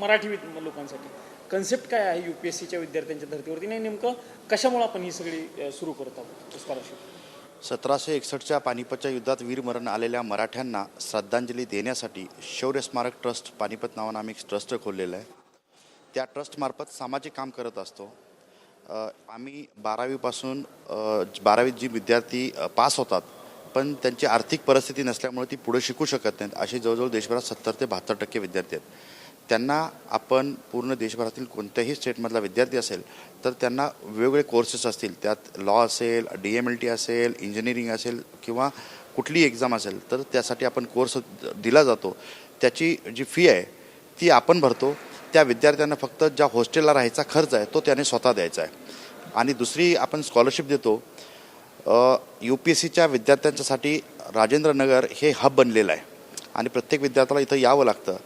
मराठी विद- लोकांसाठी. कन्सेप्ट काय आहे यू पी एस सीच्या विद्यार्थ्यांच्या धर्तीवरती? नाही नेमकं कशामुळे आपण ही सगळी सुरू करत आहोत? स्कॉलरशिप सतराशे एकसष्टच्या पानिपतच्या युद्धात वीरमरण आलेल्या मराठ्यांना श्रद्धांजली देण्यासाठी शौर्य स्मारक ट्रस्ट पानिपत नावानं आम्ही एक ट्रस्ट खोललेलं आहे. त्या ट्रस्टमार्फत सामाजिक काम करत असतो. आम्ही बारावीपासून बारावीत जी विद्यार्थी पास होतात पण त्यांची आर्थिक परिस्थिती नसल्यामुळे ती पुढे शिकू शकत नाहीत. असे जवळजवळ देशभरात सत्तर ते बहात्तर टक्के विद्यार्थी आहेत. त्यांना आपण पूर्ण देशभरातील कोणत्याही स्टेटमधला विद्यार्थी असेल तर त्यांना वेगवेगळे कोर्सेस असतील. त्यात लॉ असेल डी एम एल टी असेल इंजिनिअरिंग असेल किंवा कुठलीही एक्झाम असेल तर त्यासाठी आपण कोर्स दिला जातो. त्याची जी फी आहे ती आपण भरतो. त्या विद्यार्थ्यांना फक्त ज्या हॉस्टेलला राहायचा खर्च आहे तो त्याने स्वतः द्यायचा आहे. आणि दुसरी आपण स्कॉलरशिप देतो. यू पी एस सीच्या विद्यार्थ्यांच्यासाठी राजेंद्र नगर हे हब बनलेलं आहे. आणि प्रत्येक विद्यार्थ्याला इथं यावं लागतं.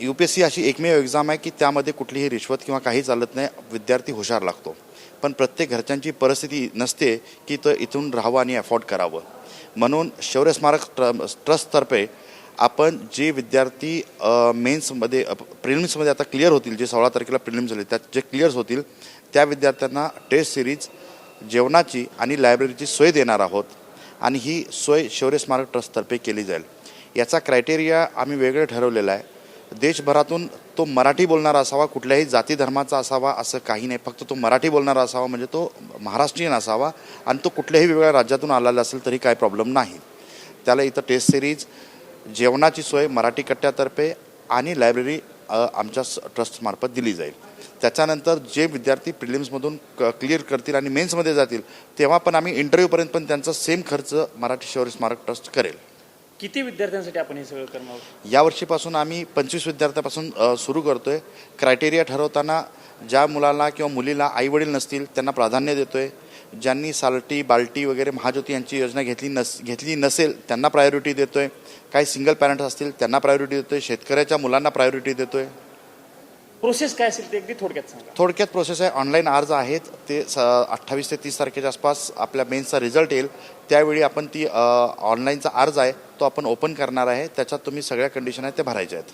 यू पी एस सी अशी एकमेव एक्झाम आहे की त्यामध्ये कुठलीही रिश्वत किंवा काही चालत नाही विद्यार्थी हुशार लागतो. पण प्रत्येक घरच्यांची परिस्थिती नसते की तर इथून राहावं आणि अफोर्ड करावं. म्हणून शौर्य स्मारक ट्र ट्रस्टतर्फे आपण जे विद्यार्थी मेन्समध्ये प्रिलिम्समध्ये आता क्लिअर होतील जे सोळा तारखेला प्रिलिम्स झाले त्यात जे क्लिअर्स होतील त्या विद्यार्थ्यांना टेस्ट सिरीज जेवणाची आणि लायब्ररीची सोय देणार आहोत आणि ही सोय शौर्य स्मारक ट्रस्टतर्फे केली जाईल. याचा क्रायटेरिया आम्ही वेगळं ठरवलेला आहे. देशभरातून तो मराठी बोलणारा असावा कुठल्याही जाती धर्माचा असावा असं काही नाही. फक्त तो मराठी बोलणारा असावा म्हणजे तो महाराष्ट्रीयन असावा आणि तो कुठल्याही वेगळ्या राज्यातून आलेला असेल तरी काही प्रॉब्लेम नाही. त्याला इथं टेस्ट सिरीज जेवणाची सोय मराठी कट्ट्यातर्फे आणि लायब्ररी आमच्या ट्रस्टमार्फत दिली जाईल. त्याच्यानंतर जे विद्यार्थी प्रिलिम्समधून क क्लिअर करतील आणि मेन्समध्ये जातील तेव्हा पण आम्ही इंटरव्ह्यूपर्यंत पण त्यांचा सेम खर्च मराठी शौर्य स्मारक ट्रस्ट करेल. किती विद्यार्थ्यांसाठी आपण हे सगळं करणार आहोत? या वर्षीपासून आम्ही पंचवीस विद्यार्थ्यापासून अ, सुरू करतोय. क्रायटेरिया ठरवताना ज्या मुलाला किंवा मुलीला आई वडील नसतील त्यांना प्राधान्य देतोय. ज्यांनी सालटी बाल्टी वगैरे महाज्योती यांची योजना घेतली नस घेतली नसेल त्यांना प्रायोरिटी देतोय. काही सिंगल पॅरेंट असतील त्यांना प्रायोरिटी देतोय. शेतकऱ्याच्या मुलांना प्रायोरिटी देतोय. प्रोसेस काय असेल ते अगदी थोडक्यात सांगा. थोडक्यात प्रोसेस आहे. ऑनलाईन अर्ज आहेत. ते स अठ्ठावीस ते तीस तारखेच्या आसपास आपल्या मेन्सचा रिझल्ट येईल. त्यावेळी आपण ती ऑनलाईनचा अर्ज आहे. तो आपण ओपन करणार आहे त्याच्यात तुम्ही सगळ्या कंडिशन आहेत त्या भरायच्या आहेत.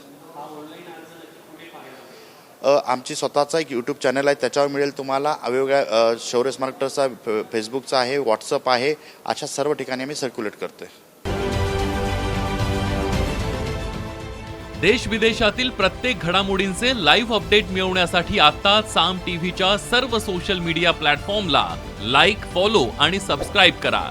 आमची स्वतःचा एक यूट्यूब चॅनल आहे त्याच्यावर मिळेल तुम्हाला वेगवेगळ्या शौर्य स्मारक ट्रस्टचा फेसबुकचा आहे व्हॉट्सअप आहे अशा सर्व ठिकाणी आम्ही सर्क्युलेट करतोय. देश विदेशातील प्रत्येक घडामोडींचे लाईव्ह अपडेट मिळवण्यासाठी आता साम टीव्हीच्या सर्व सोशल मीडिया प्लॅटफॉर्मला लाईक फॉलो आणि सबस्क्राईब करा.